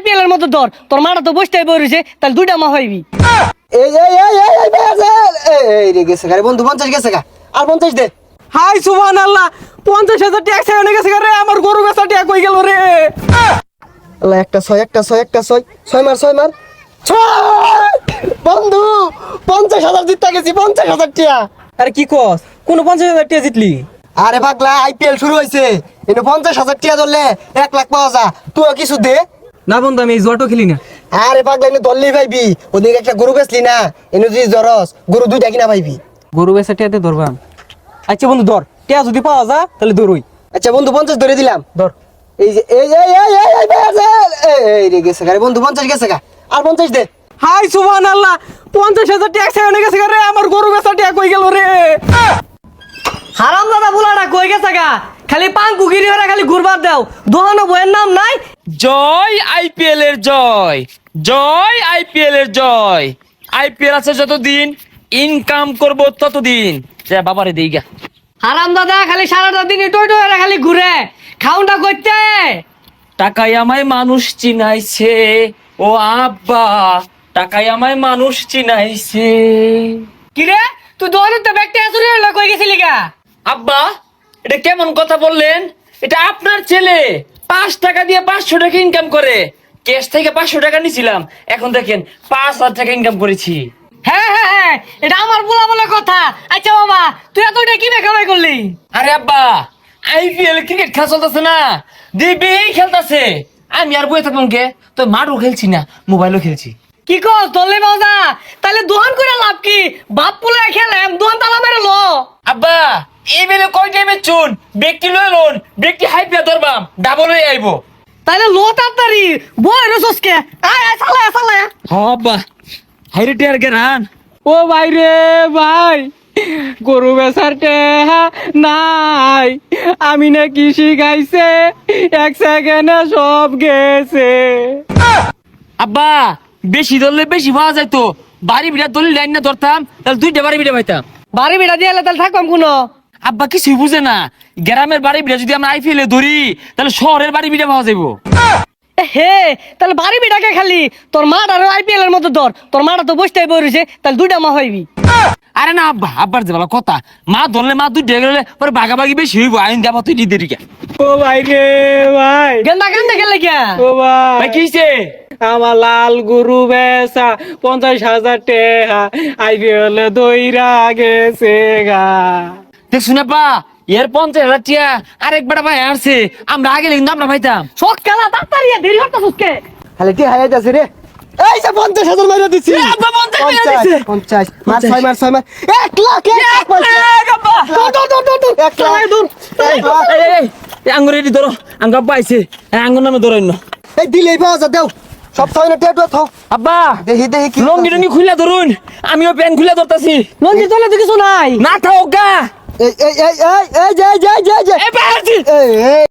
IPL এর মতো ধর তোর মাটা তো বসতে বইছে তাহলে দুইটা মা হইবি। এই এই এই এই এই বেজাল এই এই রে গেছে গা বন্ধু পঞ্চাশ গেছে গা। আর পঞ্চাশ দে। হাই সুবহান আল্লাহ পঞ্চাশ হাজার ট্যাক্স এনে গেছে রে আমার গরু বেচা ট্যাক হয়ে গেল রে? আল্লাহ একটা ছয় একটা ছয় একটা ছয়। ছয় মার ছয় মার। বন্ধু পঞ্চাশ হাজার জিততে গেছি পঞ্চাশ হাজার টিয়া আরে কি কস? কোন পঞ্চাশ হাজার টাকা জিতলি? আরে পাগলা আইপিএল শুরু হয়েছে এনে পঞ্চাশ হাজার টিয়া ধরলে এক লাখ পাওয়া যা। তুইও কিছু দে। না বন্ধু আমি এই জুয়াটো খেলি না। আরে পাগলা এনে ধরলেই পাইবি ওদিকে একটা গরু বেচলি না এনে যদি জরস গরু দুইটা কিনা পাইবি গরু বেচা টিয়াতে ধরবাম আচ্ছা বন্ধু ধর। টিয়া যদি পাওয়া যা তাহলে ধরুই। আচ্ছা বন্ধু পঞ্চাশ ধরে দিলাম। ধর। এই যে এই এই এই এই এই এই এই রে গেছে গা রে বন্ধু পঞ্চাশ গেছে গা। আর পঞ্চাশ দে। হাই সুবহান আল্লাহ পঞ্চাশ হাজার ট্যাক্স এনে গেছে রে আমার গরু বেচা ট্যাক হয়ে গেল রে? হারাম দাদা বুলাটা কই গেছে গা? খালি পাঙ্কু গিরি হরে খালি ঘুরবার দাও। দোহানো বইয়ের নাম নাই জয় আইপিএল এর জয়। জয় আইপিএল এর জয়। আইপিএল আছে যতদিন ইনকাম করব ততদিন। যা বাবারে দেই গা। হারাম দাদা খালি সারাটা দিন টই টই খালি ঘুরে। খাউনটা করতে। টাকায় আমায় মানুষ চিনাইছে। ও আব্বা টাকায় আমায় মানুষ চিনাইছে। কিরে? তুই দোহানোর তো ব্যাগটা আসুরি হলো কই গেছিলি গা? আব্বা এটা কেমন কথা বললেন? এটা আপনার ছেলে। পাঁচ টাকা দিয়ে পাঁচশো টাকা ইনকাম করে। ক্যাশ থেকে পাঁচশো টাকা নিছিলাম। এখন দেখেন পাঁচ হাজার টাকা ইনকাম করেছি। হ্যাঁ হ্যাঁ হ্যাঁ এটা আমার বলা বলে কথা। আচ্ছা বাবা তুই এত কি দেখাবাই করলি? আরে আব্বা আইপিএল ক্রিকেট খেলা চলতেছে না। দিবি খেলতেছে। আমি আর বয়ে থাকলাম কে? তো মাঠও খেলছি না মোবাইলও খেলছি। কি কর তোলে বাবা তাহলে দোহান করে লাভ কি? বাপ পুলে খেলে দোহান তালা মেরে লো। আব্বা এই বেলে কয় টাইমে চুন? ব্যক্তি লয়ে লোন ব্যক্তি হাই পেয়ে ধরবাম ডাবল হয়ে আইবো। তাহলে লো তাড়াতাড়ি বই রে সসকে। আয় আয় চালা চালা হ আব্বা। হাইরে টিয়ার গেরান ও ভাই রে ভাই গরু বেচার টেহা নাই। আমি না কি শিখাইছে এক সেকেন্ডে সব গেছে। আব্বা বেশি ধরলে বেশি পাওয়া যায় তো। বাড়ি বিড়া দলিল লাইন না ধরতাম তাহলে দুইটা বাড়ি বিড়া পাইতাম। বাড়ি বেটা দিয়ে তাহলে থাকবাম কোনো? আব্বা কিছুই বুঝে না। গ্রামের বাড়ি বিড়া যদি আমরা আইপিএলে ধরি তাহলে শহরের বাড়ি বিড়া পাওয়া যাব হে তাহলে বাড়ি বেটাকে খালি? তোর আর আইপিএল এর মতো ধর। তোর মাটা তো বসতে তাহলে দুইটা মা হইবি। আরে না আব্বা আব্বার যে বলা কথা। মা ধরলে মা দুই গেলে পরে বাগাবাগি বেশি হইব আইন যাব তুই দিদি ও ভাই রে ভাই। গেন্দা গেন্দা খেলে কে ও ভাই। ভাই কি হইছে? আমার লাল গরু বেচা পঞ্চাশ হাজার টেহা আইপিএল দইরা গেছে গা। দেখছুন আব্বা এর পঞ্চাশ হাজার টিয়া আরেক বেটা ভাই আসছে আমরা আগে কিন্তু আমরা ভাইতাম শখ খেলা তাড়াতাড়ি দেরি হতে সুসকে খালি টিয়া হাই যাচ্ছে রে। এই যে পঞ্চাশ হাজার মাইরা দিছি। পঞ্চাশ পঞ্চাশ, মার ছয় মার ছয় মার এক লাখ এক লাখ আঙ্গুর এটি ধরো। আঙ্গ আব্বা আইছে। এই আঙ্গুর নামে ধরো না এই দিলেই পাওয়া যা দেও। সব ছয় না টিয়া থাও আব্বা দেখি দেখি কি লঙ্গি টঙ্গি খুলে ধরুন। আমিও প্যান্ট খুলে ধরতাছি। নন্দী তোলে তো কিছু নাই। না থাও গা। এই এই এই এই এই যে যে যে যে এই ভাই এই এই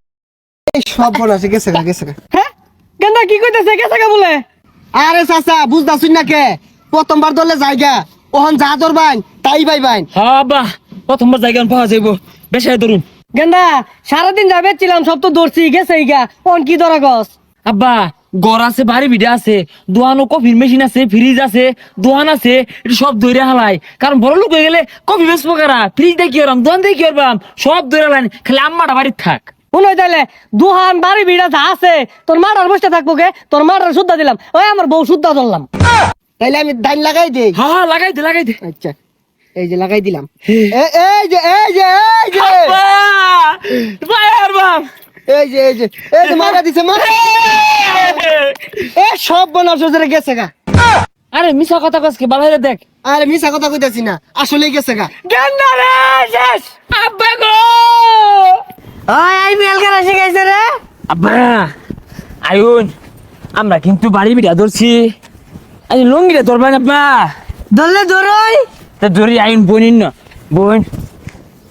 এই সব বনাছে গেছে গা গেছে গা হ্যাঁ গেন্দা কি কইতেছে কে থাকে বলে আরে চাচা বুঝতাছুন না কে প্রথমবার দলে জায়গা ওহন যা ধরবাইন তাই বাইন হ্যাঁ প্রথমবার জায়গা পাওয়া যাইব বেশায় ধরুন গেন্দা সারাদিন যাবে ছিলাম সব তো দৌড়ছি গেছে গা কোন কি ধরা গছ আব্বা গড় আছে বাড়ি ভিড়ে আছে দোয়ানো কফির মেশিন আছে ফ্রিজ আছে দোয়ান আছে এটা সব দৈরে হালাই। কারণ বড় লোক হয়ে গেলে কফি বেসবো কারা? ফ্রিজ দিয়ে কি করবাম? দোয়ান দিয়ে কি করবাম? সব দৈরে লাইন খালি আম্মাটা বাড়ির থাক। শুনো তাইলে দুহান বাড়ি ভিড়া যা আছে। তোর থাকব কে? তোর মাটার শুদ্ধা দিলাম। ওই আমার বউ শুদ্ধা ধরলাম। তাইলে আমি দাইন লাগাই দেই। হ্যাঁ হ্যাঁ লাগাই দে লাগাই দে। আচ্ছা এই যে লাগাই দিলাম। এই যে এই যে এই যে। ভাই আর বাপ! এই যে এই যে এই যে মারা দিছে মারা সব বনাস জোরে গেছে গা। আরে মিশা কথা কসকে বাবাইরে দেখ। আরে মিছা কথা কইতাছি না। আসলে গেছে গা। গেন্দা রে শেষ। আব্বা গো! ওই আইপিএল খেলা শিখাইছে রে? আব্বা আয়ুন আমরা কিন্তু বাড়ি বিড়া ধরছি। আজ লঙ্গিটা ধরবেন আব্বা। ধরলে ধরই। তা ধরি আইন বোনিন না বোন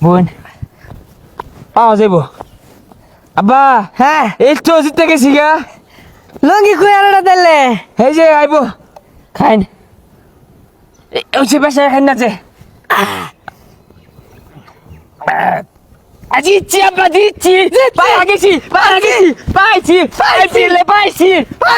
বোন। পাওয়া যাব আব্বা হ্যাঁ। এই তো জিতে গেছি গা। লঙ্গি খুই আলাদা দিলে এই যে আইব। খাইন। ওই যে বেসা খাইন না যে আজি ইচ্ছি আব্বা দিচ্ছি। পাই আগেছি পাই আগেছি পাইছি পাইছি পাইছি। পাই